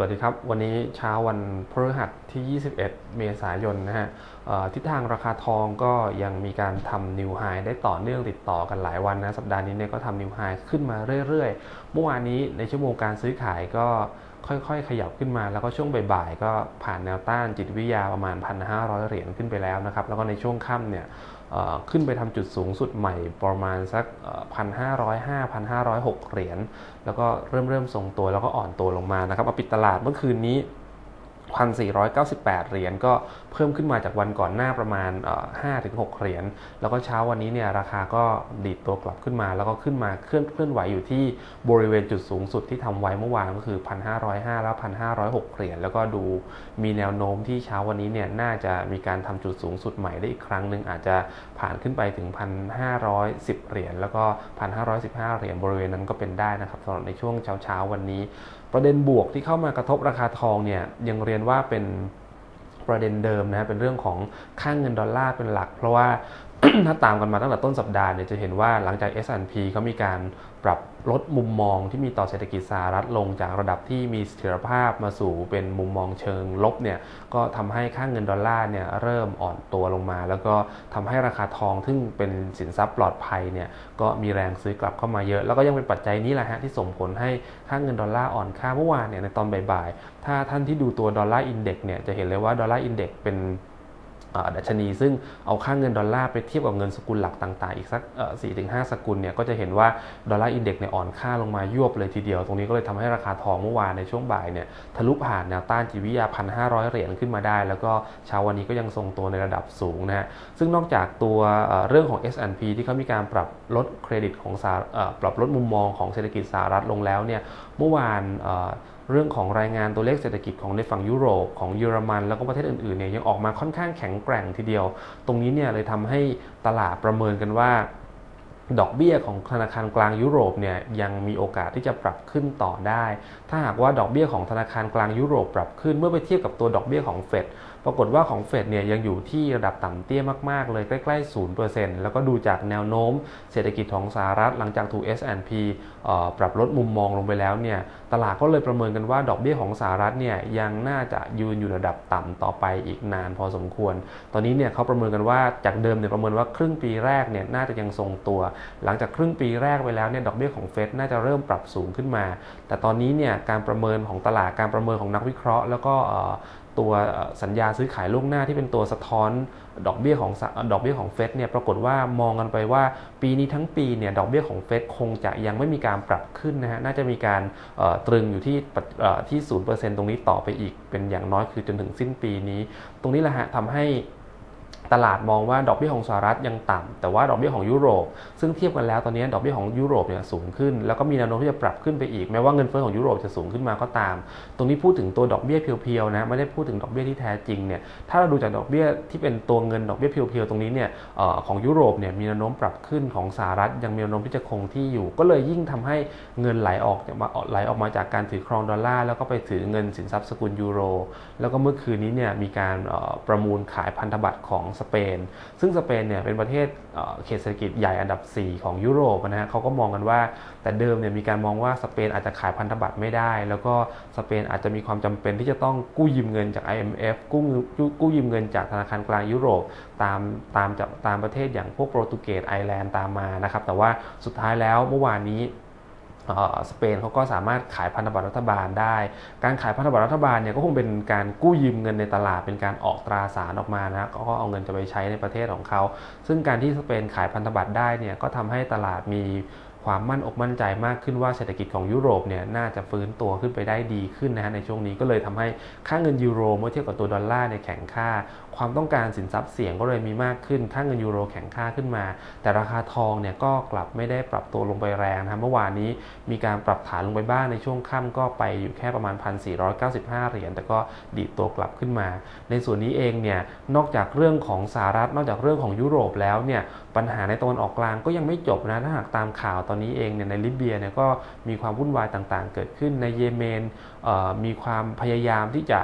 วัสดีครับ วันนี้เช้าวันพฤหัสที่ 21 เมษายนนะฮะทิศทางราคาทองก็ยังมีการทำนิวไฮได้ต่อเนื่องติดต่อกันหลายวันนะ สัปดาห์นี้เนี่ยก็ทำนิวไฮขึ้นมาเรื่อยๆ เมื่อวานนี้ในชั่วโมงการซื้อขายก็ ค่อยๆ ขยับขึ้นมา แล้วก็ช่วงบ่ายๆ ก็ผ่านแนวต้านจิตวิทยาประมาณ 1,500 เหรียญขึ้นไปแล้วนะครับ แล้วก็ในช่วงค่ำเนี่ยขึ้นไปทำจุดสูงสุดใหม่ประมาณสักพันห้าร้อยห้าพันห้าร้อยหกเหรียญ แล้วก็เริ่มเริ่มทรงตัวแล้วก็อ่อนตัวลงมานะครับมาปิดตลาดเมื่อคืนนี้ 1,498 เหรียญก็เพิ่มขึ้นมาจากวันก่อนหน้าประมาณ 5-6 เหรียญ แล้วก็เช้าวันนี้เนี่ยราคาก็ดีดตัวกลับขึ้นมา แล้วก็ขึ้นมาเคลื่อนเคลื่อนไหวอยู่ที่บริเวณจุดสูงสุดที่ทำไว้เมื่อวานก็คือ 1,505 แล้ว 1,506 เหรียญ แล้วก็ดูมีแนวโน้มที่เช้าวันนี้เนี่ยน่าจะมีการทำจุดสูงสุดใหม่ได้อีกครั้งหนึ่งอาจจะผ่านขึ้นไปถึง 1,510 เหรียญ แล้วก็ 1,515 เหรียญบริเวณนั้นก็เป็นได้นะครับสำหรับในช่วงเช้าๆวันนี้ ประเด็นบวกที่เข้ามากระทบราคาทองเนี่ยยังเรียนว่าเป็น ประเด็นเดิมนะเป็นเรื่องของค่างเงินดอลลาร์เป็นหลัก เพราะว่า ถ้าตามกันมาตั้งแต่ต้นสัปดาห์เนี่ยจะเห็นว่าหลังจาก S&P เขามีการปรับลดมุมมองที่มีต่อเศรษฐกิจสหรัฐลงจากระดับที่มีเสถียรภาพมาสู่เป็นมุมมองเชิงลบเนี่ยก็ทำให้ค่างเงินดอลลาร์เนี่ยเริ่มอ่อนตัวลงมา แล้วก็ทำให้ราคาทองซึ่งเป็นสินทรัพย์ปลอดภัยเนี่ยก็มีแรงซื้อกลับเข้ามาเยอะ แล้วก็ยังเป็นปัจจัยนี้แหละฮะที่ส่งผลให้ค่างเงินดอลลาร์อ่อนค่าเมื่อวานเนี่ยในตอนบ่ายๆถ้าท่านที่ดูตัวดอลลาร์อินเด็กซ์เนี่ยจะเห็นเลยว่าดอลลาร์อินเด็กซ์เป็น ดัชนี ซึ่งเอาค่าเงินดอลลาร์ไปเทียบกับเงินสกุลหลักต่างๆ อีกสักสี่ถึงห้าสกุลเนี่ยก็จะเห็นว่าดอลลาร์อินเด็กซ์เนี่ยอ่อนค่าลงมายวบเลยทีเดียว ตรงนี้ก็เลยทำให้ราคาทองเมื่อวานในช่วงบ่ายเนี่ยทะลุผ่านแนวต้านจิวิยาพันห้าร้อยเหรียญขึ้นมาได้ แล้วก็เช้าวันนี้ก็ยังทรงตัวในระดับสูงนะฮะซึ่งนอกจากตัวเอ่อเรื่องของ S&P ที่เขามีการปรับลดเครดิตของสหเอ่อปรับลดมุมมองของเศรษฐกิจสหรัฐลงแล้วเนี่ยเมื่อวาน เรื่องของรายงานตัวเลขเศรษฐกิจของในฝั่งยุโรปของเยอรมัน แล้วก็ประเทศอื่นๆเนี่ยยังออกมาค่อนข้างแข็งแกร่งทีเดียว ตรงนี้เนี่ยเลยทำให้ตลาดประเมินกันว่า ดอกเบี้ยของธนาคารกลางยุโรปเนี่ยยังมีโอกาสที่จะปรับขึ้นต่อได้ ถ้าหากว่าดอกเบี้ยของธนาคารกลางยุโรปปรับขึ้นเมื่อไปเทียบกับตัวดอกเบี้ยของเฟด ปรากฏว่าของเฟดเนี่ยยังอยู่ที่ระดับต่ำเตี้ยมาก ๆ เลยใกล้ๆ0%แล้วก็ดูจากแนวโน้มเศรษฐกิจของสหรัฐหลังจากถูก S&P เอ่อปรับลดมุมมองลงไปแล้วเนี่ยตลาดก็เลยประเมินกันว่าดอกเบี้ยของสหรัฐเนี่ยยังน่าจะยืนอยู่ระดับต่ำต่อไปอีกนานพอสมควร ตอนนี้เนี่ยเขาประเมินกันว่าจากเดิมเนี่ยประเมินว่าครึ่งปีแรกเนี่ยน่าจะยังทรงตัว หลังจากครึ่งปีแรกไปแล้วเนี่ยดอกเบี้ยของเฟดน่าจะเริ่มปรับสูงขึ้นมา แต่ตอนนี้เนี่ยการประเมินของตลาดการประเมินของนักวิเคราะห์ แล้วก็ ตัวสัญญาซื้อขายล่วงหน้าที่เป็นตัวสะท้อนดอกเบี้ยของดอกเบี้ยของเฟดเนี่ยปรากฏว่ามองกันไปว่าปีนี้ทั้งปีเนี่ยดอกเบี้ยของเฟดคงจะยังไม่มีการปรับขึ้นนะฮะน่าจะมีการตรึงอยู่ที่ที่ศูนย์เปอร์เซ็นต์ตรงนี้ต่อไปอีกเป็นอย่างน้อยคือจนถึงสิ้นปีนี้ ตรงนี้แหละฮะทำให้ ตลาดมองว่าดอกเบี้ยของสหรัฐยังต่ำแต่ว่าดอกเบี้ยของยุโรป ซึ่งเทียบกันแล้วตอนนี้ดอกเบี้ยของยุโรปเนี่ยสูงขึ้น แล้วก็มีแนวโน้มที่จะปรับขึ้นไปอีกแม้ว่าเงินเฟ้อของยุโรปจะสูงขึ้นมาก็ตาม ตรงนี้พูดถึงตัวดอกเบี้ยเพียวๆนะไม่ได้พูดถึงดอกเบี้ยที่แท้จริงเนี่ยถ้าเราดูจากดอกเบี้ยที่เป็นตัวเงินดอกเบี้ยเพียวๆตรงนี้เนี่ยออของยุโรปเนี่ยมีแนวโน้มปรับขึ้นของสหรัฐยังมีแนวโน้มที่จะคงที่อยู่ ก็เลยยิ่งทำให้เงินไหลออกจากมาไหลออกมาจากการถือครองดอลลาร์แล้วก็ไปถือเงินสินทรัพย์สกุลยูโร แล้วก็เมื่อคืนนี้เนี่ยมีการประมูลขายพันธบัตรของสเปน ซึ่งสเปนเนี่ยเป็นประเทศเขตเศรษฐกิจใหญ่อันดับ 4 ของยุโรปนะฮะเขาก็มองกันว่า แต่เดิมเนี่ยมีการมองว่าสเปนอาจจะขายพันธบัตรไม่ได้ แล้วก็สเปนอาจจะมีความจำเป็นที่จะต้องกู้ยืมเงินจาก IMF กู้เงินกู้ยืมเงินจากธนาคารกลางยุโรปตามตามจากตามประเทศอย่างพวกโปรตุเกสไอร์แลนด์ตามมานะครับแต่ว่าสุดท้ายแล้วเมื่อวานนี้ สเปนเขาก็สามารถขายพันธบัตรรัฐบาลได้ การขายพันธบัตรรัฐบาลเนี่ยก็คงเป็นการกู้ยืมเงินในตลาดเป็นการออกตราสารออกมานะก็เอาเงินจะไปใช้ในประเทศของเขา ซึ่งการที่สเปนขายพันธบัตรได้เนี่ยก็ทำให้ตลาดมีความมั่นอกมั่นใจมากขึ้นว่าเศรษฐกิจของยุโรปเนี่ยน่าจะฟื้นตัวขึ้นไปได้ดีขึ้นนะฮะในช่วงนี้ก็เลยทำให้ค่าเงินยูโรเมื่อเทียบกับตัวดอลลาร์เนี่ยแข็งค่าความต้องการสินทรัพย์เสี่ยงก็เลยมีมากขึ้น ค่าเงินยูโรแข็งค่าขึ้นมา แต่ราคาทองเนี่ยก็กลับไม่ได้ปรับตัวลงไปแรงนะเมื่อวานนี้มีการปรับฐานลงไปบ้างในช่วงค่ำก็ไปอยู่แค่ประมาณ 1,495 เหรียญ แต่ก็ดีดตัวกลับขึ้นมา ในส่วนนี้เองเนี่ยนอกจากเรื่องของสหรัฐ นอกจากเรื่องของยุโรปแล้วเนี่ยปัญหาในตะวันออกกลางก็ยังไม่จบนะถ้าหากตามข่าวตอนนี้เองเนี่ยในลิเบียเนี่ยก็มีความวุ่นวายต่างๆ เกิดขึ้นในเยเมนมีความพยายามที่จะ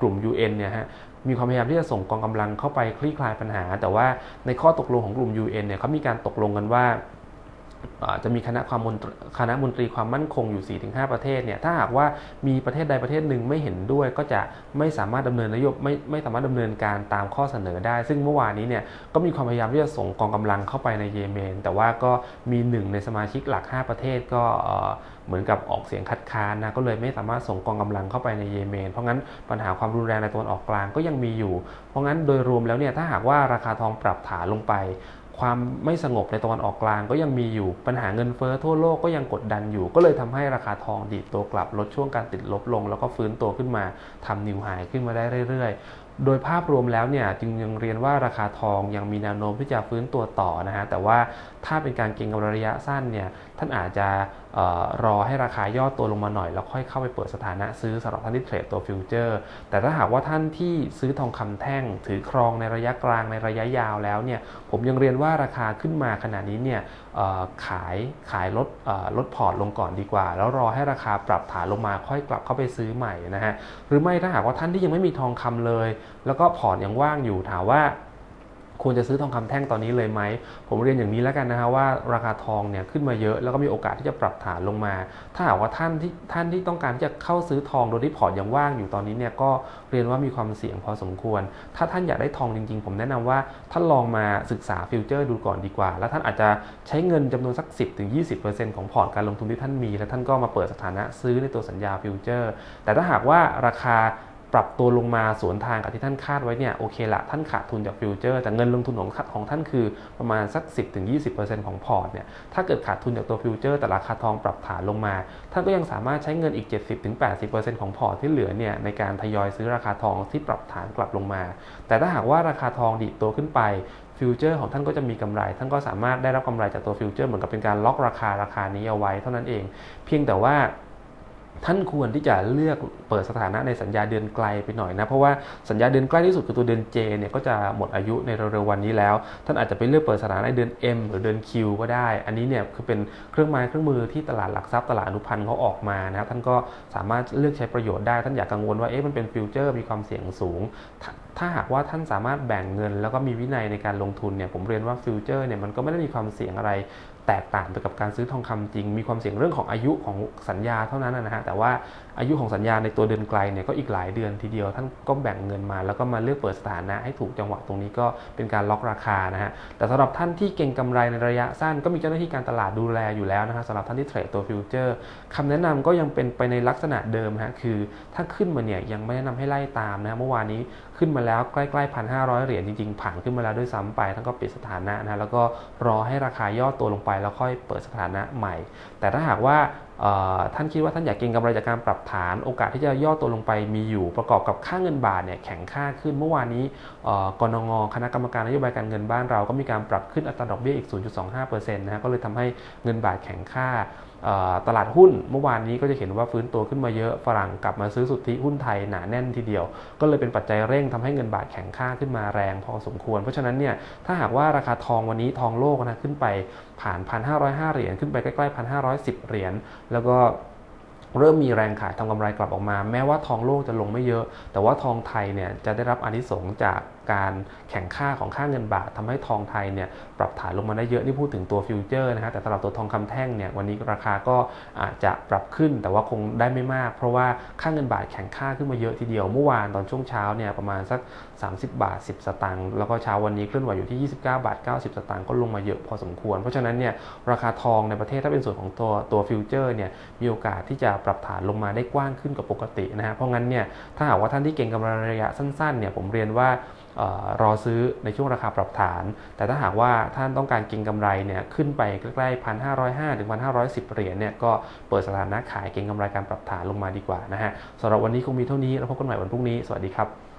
กลุ่ม UN เนี่ยฮะ มีความพยายามที่จะส่งกองกำลังเข้าไปคลี่คลายปัญหา แต่ว่าในข้อตกลงของกลุ่ม UN เนี่ยเขามีการตกลงกันว่า จะมีคณะความมนคณะมนตรีความมั่นคงอยู่ 4-5 ประเทศเนี่ยถ้าหากว่ามีประเทศใดประเทศหนึ่งไม่เห็นด้วย ก็จะไม่สามารถดำเนินนโยบายไม่ไม่สามารถดำเนินการตามข้อเสนอได้ ซึ่งเมื่อวานนี้เนี่ยก็มีความพยายามที่จะส่งกองกำลังเข้าไปในเยเมน แต่ว่าก็มีหนึ่งในสมาชิกหลัก 5 ประเทศก็เหมือนกับออกเสียงคัดค้านนะก็เลยไม่สามารถส่งกองกำลังเข้าไปในเยเมน เพราะงั้นปัญหาความรุนแรงในตะวันออกกลางก็ยังมีอยู่ เพราะงั้นโดยรวมแล้วเนี่ยถ้าหากว่าราคาทองปรับฐานลงไป ความไม่สงบในตะวันออกกลางก็ยังมีอยู่ปัญหาเงินเฟ้อทั่วโลกก็ยังกดดันอยู่ ก็เลยทำให้ราคาทองดีดตัวกลับลดช่วงการติดลบลง แล้วก็ฟื้นตัวขึ้นมาทำนิวไฮขึ้นมาได้เรื่อยโดยภาพรวมแล้วเนี่ยจึงยังเรียนว่าราคาทองยังมีแนวโน้มที่จะฟื้นตัวต่อนะฮะแต่ว่าถ้าเป็นการเก็งกำไรระยะสั้นเนี่ยท่านอาจจะออรอให้ราคาย่อตัวลงมาหน่อย แล้วค่อยเข้าไปเปิดสถานะซื้อสำหรับท่านที่เทรดตัวฟิวเจอร์ แต่ถ้าหากว่าท่านที่ซื้อทองคำแท่ง ถือครองในระยะกลางในระยะยาวแล้วเนี่ยผมยังเรียนว่าราคาขึ้นมาขนาดนี้เนี่ยขายขายลดลดพอร์ตลงก่อนดีกว่า แล้วรอให้ราคาปรับฐานลงมาค่อยกลับเข้าไปซื้อใหม่นะฮะหรือไม่ถ้าหากว่าท่านที่ยังไม่มีทองคำเลยแล้วก็พอร์ตยังว่างอยู่ถามว่าควรจะซื้อทองคำแท่งตอนนี้เลยไหม ผมเรียนอย่างนี้แล้วกันนะฮะว่าราคาทองเนี่ยขึ้นมาเยอะแล้วก็มีโอกาสที่จะปรับฐานลงมา ถ้าหากว่าท่านที่ท่านที่ต้องการที่จะเข้าซื้อทองโดยที่พอร์ตยังว่างอยู่ตอนนี้เนี่ยก็เรียนว่ามีความเสี่ยงพอสมควร ถ้าท่านอยากได้ทองจริง ๆ ผมแนะนำว่าท่านลองมาศึกษาฟิวเจอร์ดูก่อนดีกว่า แล้วท่านอาจจะใช้เงินจำนวนสัก 10-20%ของพอร์ตการลงทุนที่ท่านมี แล้วท่านก็มาเปิดสถานะซื้อในตัวสัญญาฟิวเจอร์ แต่ถ้าหากว่าราคา ปรับตัวลงมาสวนทางกับที่ท่านคาดไว้เนี่ยโอเคละท่านขาดทุนจากฟิวเจอร์แต่เงินลงทุนของของท่านคือประมาณสัก 10-20%ของพอร์ตเนี่ยถ้าเกิดขาดทุนจากตัวฟิวเจอร์แต่ราคาทองปรับฐานลงมา ท่านก็ยังสามารถใช้เงินอีก 70-80%ของพอร์ตที่เหลือเนี่ยในการทยอยซื้อราคาทองที่ปรับฐานกลับลงมา แต่ถ้าหากว่าราคาทองดีดตัวขึ้นไปฟิวเจอร์ของท่านก็จะมีกำไร ท่านก็สามารถได้รับกำไรจากตัวฟิวเจอร์เหมือนกับเป็นการล็อกราคาราคานี้เอาไว้เท่านั้นเอง เพียงแต่ว่า ท่านควรที่จะเลือกเปิดสถานะในสัญญาเดือนไกลไปหน่อยนะ เพราะว่าสัญญาเดือนใกล้ที่สุดคือตัวเดือน J เนี่ยก็จะหมดอายุในเร็วๆวันนี้แล้ว ท่านอาจจะไปเลือกเปิดสถานะในเดือน M หรือเดือน Q ก็ได้ อันนี้เนี่ยคือเป็นเครื่องไม้เครื่องมือที่ตลาดหลักทรัพย์ตลาดอนุพันธ์เขาออกมานะท่านก็สามารถเลือกใช้ประโยชน์ได้ ท่านอยากกังวลว่าเอ๊ะมันเป็นฟิวเจอร์มีความเสี่ยงสูง ถ้าหากว่าท่านสามารถแบ่งเงิน แล้วก็มีวินัยในการลงทุนเนี่ยผมเรียนว่าฟิวเจอร์เนี่ยมันก็ไม่ได้มีความเสี่ยงอะไร แตกต่างไปกับการซื้อทองคำจริง มีความเสี่ยงเรื่องของอายุของสัญญาเท่านั้นนะฮะแต่ว่าอายุของสัญญาในตัวเดือนไกลเนี่ยก็อีกหลายเดือนทีเดียว ท่านก็แบ่งเงินมา แล้วก็มาเลือกเปิดสถานะให้ถูกจังหวะตรงนี้ก็เป็นการล็อกราคานะฮะแต่สำหรับท่านที่เก่งกำไรในระยะสั้น ก็มีเจ้าหน้าที่การตลาดดูแลอยู่แล้วนะฮะสำหรับท่านที่เทรดตัวฟิวเจอร์คำแนะนำก็ยังเป็นไปในลักษณะเดิมฮะคือ ถ้าขึ้นมาเนี่ยยังไม่แนะนำให้ไล่ตามนะเมื่อวานนี้ขึ้นมาแล้วใกล้ๆพันห้าร้อยเหรียญจริงๆ ผ่านขึ้นมาแล้วด้วยซ้ำไปท่านก็ปิดสถานะนะแล้วก็รอให้ราคาย่อตัวลงไปแล้วค่อยเปิดสถานะใหม่ แต่ถ้าหากว่า ท่านคิดว่าท่านอยากเก็งกำไรจากการปรับฐาน โอกาสที่จะย่อตัวลงไปมีอยู่ประกอบกับค่าเงินบาทเนี่ยแข็งค่าขึ้นเมื่อวานนี้กนงคณะกรรมการนโยบายการเงินบ้านเราก็มีการปรับขึ้นอัตราดอกเบี้ยอีก 0.25%นะฮะก็เลยทำให้เงินบาทแข็งค่าตลาดหุ้นเมื่อวานนี้ก็จะเห็นว่าฟื้นตัวขึ้นมาเยอะฝรั่งกลับมาซื้อสุทธิหุ้นไทยหนาแน่นทีเดียว ก็เลยเป็นปัจจัยเร่งทำให้เงินบาทแข็งค่าขึ้นมาแรงพอสมควร เพราะฉะนั้นเนี่ยถ้าหากว่าราคาทองวันนี้ทองโลกนะขึ้นไป ผ่าน 1,505 เหรียญขึ้นไปใกล้ๆ 1,510 เหรียญแล้วก็เริ่มมีแรงขายทำกำไรกลับออกมา แม้ว่าทองโลกจะลงไม่เยอะ แต่ว่าทองไทยเนี่ยจะได้รับอนิสงส์จากการแข่งค่าของค่าเงินบาททำให้ทองไทยเนี่ยปรับฐานลงมาได้เยอะนี่พูดถึงตัวฟิวเจอร์นะฮะแต่สำหรับตัวทองคำแท่งเนี่ยวันนี้ราคาก็อาจจะปรับขึ้นแต่ว่าคงได้ไม่มาก เพราะว่าค่าเงินบาทแข่งค่าขึ้นมาเยอะทีเดียวเมื่อวานตอนช่วงเช้าเนี่ยประมาณสัก 30 บาท 10 สตางค์แล้วก็เช้าวันนี้เคลื่อนไหวอยู่ที่ 29 บาท 90 สตางค์ก็ลงมาเยอะพอสมควร เพราะฉะนั้นเนี่ยราคาทองในประเทศถ้าเป็นส่วนของตัวตัวฟิวเจอร์เนี่ยมีโอกาสที่จะปรับฐานลงมาได้กว้างขึ้นกว่าปกตินะฮะเพราะงั้นเนี่ยถ้าหากว่าท่านที่เก่งกำไรระยะสั้นๆเนี่ยผมเรียนว่ารอซื้อในช่วงราคาปรับฐาน แต่ถ้าหากว่าท่านต้องการเก็งกำไรเนี่ยขึ้นไปใกล้ๆพันห้าร้อยห้าถึงพันห้าร้อยสิบเหรียญเนี่ยก็เปิดสถานะขายเก็งกำไรการปรับฐานลงมาดีกว่านะฮะสำหรับวันนี้คงมีเท่านี้ แล้วพบกันใหม่วันพรุ่งนี้ สวัสดีครับ